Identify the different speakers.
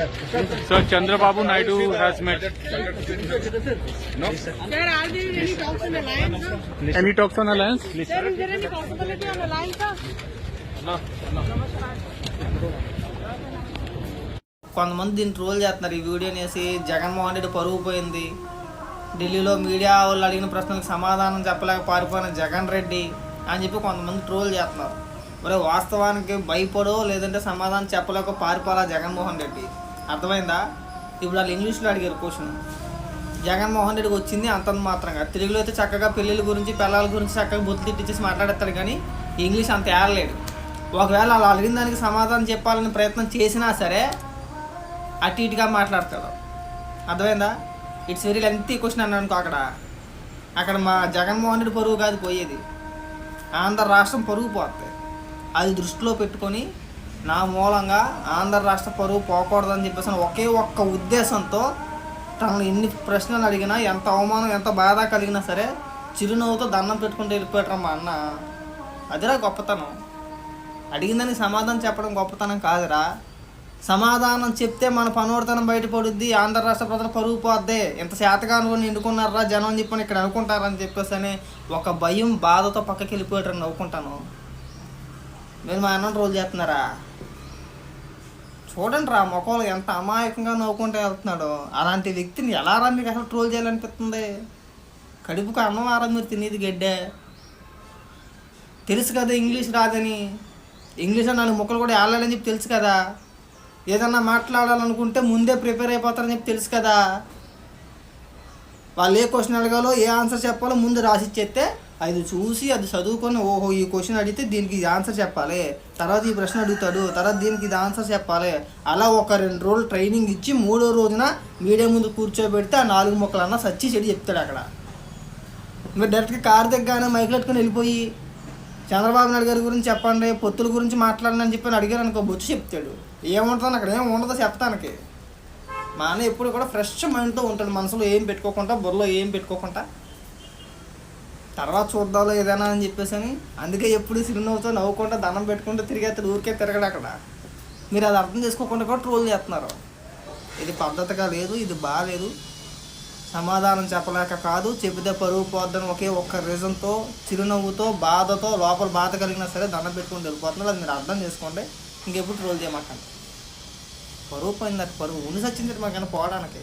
Speaker 1: Sir, Chandrababu Naidu has met.
Speaker 2: Sir, are there any talks on sir?
Speaker 1: Any talks on alliance?
Speaker 2: Sir, is there any possibility on the line, sir?
Speaker 3: కొంతమంది దీన్ని troll చేస్తున్నారు ఈ వీడియోని వేసి జగన్మోహన్ రెడ్డి పరుగు పోయింది ఢిల్లీలో మీడియా వాళ్ళు అడిగిన ప్రశ్నలకు సమాధానం చెప్పలేక పారిపోయిన జగన్ రెడ్డి అని చెప్పి కొంతమంది ట్రోల్ చేస్తున్నారు మరి వాస్తవానికి భయపడో లేదంటే సమాధానం చెప్పలేక పారిపోలా జగన్మోహన్ రెడ్డి అర్థమైందా? ఇప్పుడు వాళ్ళు ఇంగ్లీష్లో అడిగారు క్వశ్చన్. జగన్మోహన్ రెడ్డికి వచ్చింది అంతంత మాత్రంగా. తెలుగులో అయితే చక్కగా పెళ్ళిళ్ళ గురించి పిల్లల గురించి చక్కగా బుద్ధి తిట్టించేసి మాట్లాడతాడు కానీ ఇంగ్లీష్ అంత ఏడలేడు ఒకవేళ వాళ్ళు అడిగిన దానికి సమాధానం చెప్పాలని ప్రయత్నం చేసినా సరే అటు ఇటుగా మాట్లాడతాడు. అర్థమైందా? ఇట్స్ వెరీ లెంతీ క్వశ్చన్ అన్నాను అనుకో అక్కడ. అక్కడ మా జగన్మోహన్ రెడ్డి పరువు కాదు పోయేది. ఆంధ్ర రాష్ట్రం పరుగు పోతుంది అది దృష్టిలో పెట్టుకొని నా మూలంగా ఆంధ్ర రాష్ట్ర పరువు పోకూడదని చెప్పేసి ఒకే ఒక్క ఉద్దేశంతో తనను ఎన్ని ప్రశ్నలు అడిగినా ఎంత అవమానం ఎంత బాధ కలిగినా సరే చిరునవ్వుతో దండం పెట్టుకుంటూ వెళ్ళిపోయారు మా అన్న. అదిరా గొప్పతనం. అడిగిందని సమాధానం చెప్పడం గొప్పతనం కాదురా. సమాధానం చెప్తే మన పనోడతనం బయటపడుద్ది ఆంధ్ర రాష్ట్ర ప్రజలు పరుగు పోద్ది. ఇంత శాతకాలు నిండుకున్నారా జనం అని చెప్పని ఇక్కడ అనుకుంటారని చెప్పేసి అని ఒక భయం బాధతో పక్కకి వెళ్ళిపోయారు నవ్వుకుంటాను. మీరు మా అన్నం రోజు చేస్తున్నారా? చూడండి రా మొక్కలు ఎంత అమాయకంగా నవ్వుకుంటూ వెళ్తున్నాడు. అలాంటి వ్యక్తిని ఎలా రా మీకు అసలు ట్రోల్ చేయాలనిపిస్తుంది? కడుపుకు అన్నం ఆరా మీరు తినేది గడ్డే. తెలుసు కదా ఇంగ్లీష్ రాదని. ఇంగ్లీష్లో నాలుగు మొక్కలు కూడా వెళ్ళాలని చెప్పి తెలుసు కదా. ఏదన్నా మాట్లాడాలనుకుంటే ముందే ప్రిపేర్ అయిపోతారని చెప్పి తెలుసు కదా. వాళ్ళు ఏ క్వశ్చన్ అడగాలో ఏ ఆన్సర్ చెప్పాలో ముందు రాసిచ్చేస్తే అది చూసి అది చదువుకొని ఓహో ఈ క్వశ్చన్ అడిగితే దీనికి ఆన్సర్ చెప్పాలి. తర్వాత ఈ ప్రశ్న అడుగుతాడు తర్వాత దీనికి ఇది ఆన్సర్ చెప్పాలి. అలా ఒక రెండు రోజులు ట్రైనింగ్ ఇచ్చి మూడో రోజున మీడియా ముందు కూర్చోబెడితే ఆ నాలుగు మొక్కలన్నా సచ్చి చెడి చెప్తాడు అక్కడ. మీరు డైరెక్ట్గా కారు దగ్గర మైకులు పెట్టుకొని వెళ్ళిపోయి చంద్రబాబు నాయుడు గారి గురించి చెప్పండి పొత్తుల గురించి మాట్లాడండి అని చెప్పి అడిగారు అనుకో బొచ్చు చెప్తాడు. ఏముంటుందని అక్కడ ఏం ఉండదో చెప్తానికి మా అన్న ఎప్పుడు కూడా ఫ్రెష్ మైండ్తో ఉంటాడు మనసులో ఏం పెట్టుకోకుండా బుర్రలో ఏం పెట్టుకోకుండా. తర్వాత చూద్దాలో ఏదైనా అని చెప్పేసి అని అందుకే ఎప్పుడు చిరునవ్వుతో నవ్వుకుంటా దండం పెట్టుకుంటూ తిరిగేస్తారు ఊరికే తిరగడు అక్కడ. మీరు అది అర్థం చేసుకోకుండా కూడా ట్రోల్ చేస్తున్నారు. ఇది పద్ధతిగా లేదు ఇది బాగాలేదు సమాధానం చెప్పలేక కాదు చెబితే పరువు పోద్దని ఒకే ఒక్క రీజన్తో చిరునవ్వుతో బాధతో లోపల బాధ కలిగినా సరే దండం పెట్టుకుని వెళ్ళిపోతున్నారు. అది మీరు అర్థం చేసుకోండి ఇంకెప్పుడు ట్రోల్ చేయమాకండి. పరువు పోయింది పరువు. ఉని సచ్చింది మాకైనా పోవడానికి.